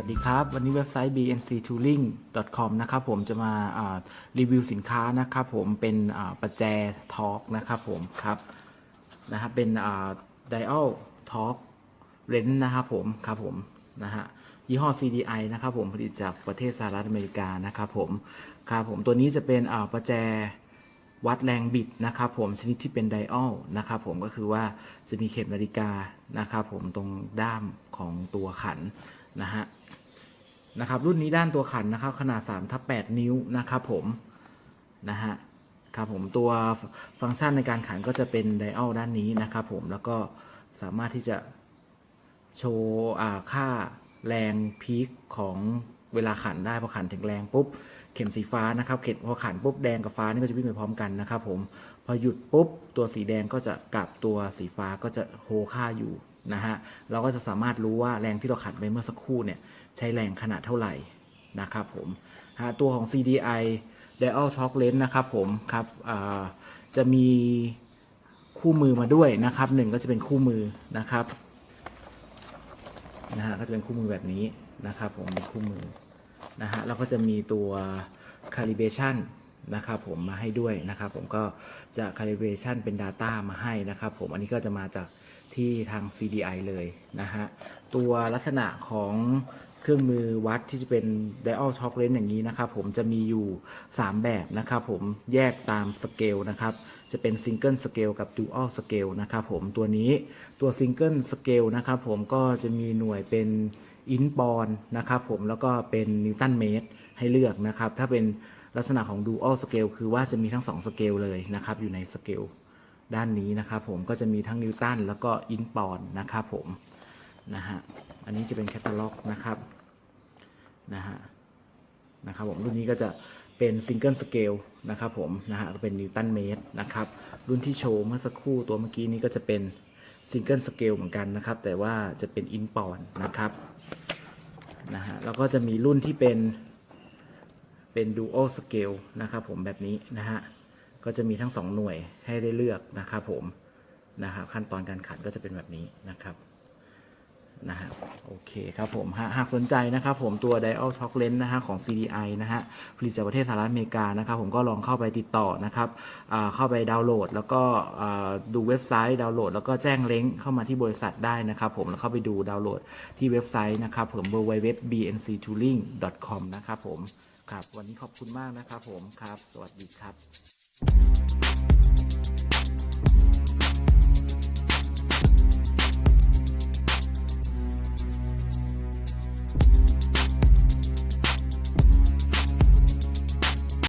วัสดีครับ วันนี้เว็บไซต์ bnctooling.com นะครับผมจะมาารีวิวสินค้านะครับผมเป็นประแจทอร์กนะครับผมครับนะครับเป็นไดอัลทอร์กเลนนะครับผมครับผมนะฮะยี่ห้อ CDI นะครับผมผลิตจากประเทศสหรัฐอเมริกานะครับผมครับผมตัวนี้จะเป็นประแจวัดแรงบิดนะครับผมชนิดที่เป็นไดอัลนะครับผมก็คือว่าจะมีเข็มนาฬิกานะครับผมตรงด้ามของตัวขัน นะฮะนะครับรุ่นนี้ด้านตัวขันนะครับขนาด3ทับ8นิ้วนะครับผมนะฮะครับผมตัวฟังก์ชันในการขันก็จะเป็นไดอัลด้านนี้นะครับผมแล้วก็สามารถที่จะโชว์ค่าแรงพีคของ เวลาขันได้พอขันถึงแรงปุ๊บเข็มสีฟ้านะครับเข็มพอขันปุ๊บแดงกับฟ้านี่ก็จะวิ่งไปพร้อมกันนะครับผมพอหยุดปุ๊บตัวสีแดงก็จะกลับตัวสีฟ้าก็จะโฮค่าอยู่นะฮะเราก็จะสามารถรู้ว่าแรงที่เราขันไปเมื่อสักครู่เนี่ยใช้แรงขนาดเท่าไหร่นะครับผมฮะตัวของ CDI Dial Shock Lens นะครับผมครับจะมีคู่มือมาด้วยนะครับหนึ่งก็จะเป็นคู่มือนะครับ นะฮะก็จะเป็นคู่มือแบบนี้นะครับผมเป็นคู่มือนะฮะแล้วก็จะมีตัว calibration นะครับผมมาให้ด้วยนะครับผมก็จะ calibration เป็น data มาให้นะครับผมอันนี้ก็จะมาจากที่ทาง CDI เลยนะฮะตัวลักษณะของ เครื่องมือวัดที่จะเป็น dial shock lens อย่างนี้นะครับ ผมจะมีอยู่ 3 แบบนะครับ ผมแยกตามสเกลนะครับ จะเป็น single scale กับ dual scale นะครับ ผมตัวนี้ตัว single scale นะครับผมก็จะมีหน่วยเป็นอินปอนนะครับผมแล้วก็เป็นนิวตันเมตรให้เลือกนะครับ ถ้าเป็นลักษณะของ dual scale คือว่าจะมีทั้ง 2 สเกลเลยนะครับ อยู่ในสเกลด้านนี้นะครับผมก็จะมีทั้งนิวตันแล้วก็อินปอนนะครับผมนะฮะ อันนี้จะเป็นแคตตาล็อกนะครับนะฮะนะครับผมรุ่นนี้ก็จะเป็นซิงเกิลสเกลนะครับผมนะฮะก็เป็นนิวตันเมตรนะครับ รุ่นที่โชว์เมื่อสักครู่ตัวเมื่อกี้นี้ก็จะเป็นซิงเกิลสเกลเหมือนกันนะครับ แต่ว่าจะเป็นอินปอนนะครับนะฮะแล้วก็จะมีรุ่นที่เป็นเป็นดูโอสเกลนะครับผมแบบนี้นะฮะก็จะมีทั้ง 2 หน่วยให้ได้เลือกนะครับผมนะครับขั้นตอนการขันก็จะเป็นแบบนี้นะครับ นะฮะโอเคครับผมหากสนใจนะครับผมตัว Dial Shock Lens นะฮะของ CDI นะฮะผลิตจากประเทศสหรัฐอเมริกานะครับผมก็ลองเข้าไปติดต่อนะครับเข้าไปดาวน์โหลด แล้วก็ดูเว็บไซต์ดาวน์โหลด แล้วก็แจ้งเล้งก์เข้ามาที่บริษัทได้นะครับผมแล้วเข้าไปดูดาวน์โหลดที่เว็บไซต์นะครับผม www.bnctooling.com นะครับผมครับวันนี้ขอบคุณมากนะครับผมครับ สวัสดีครับ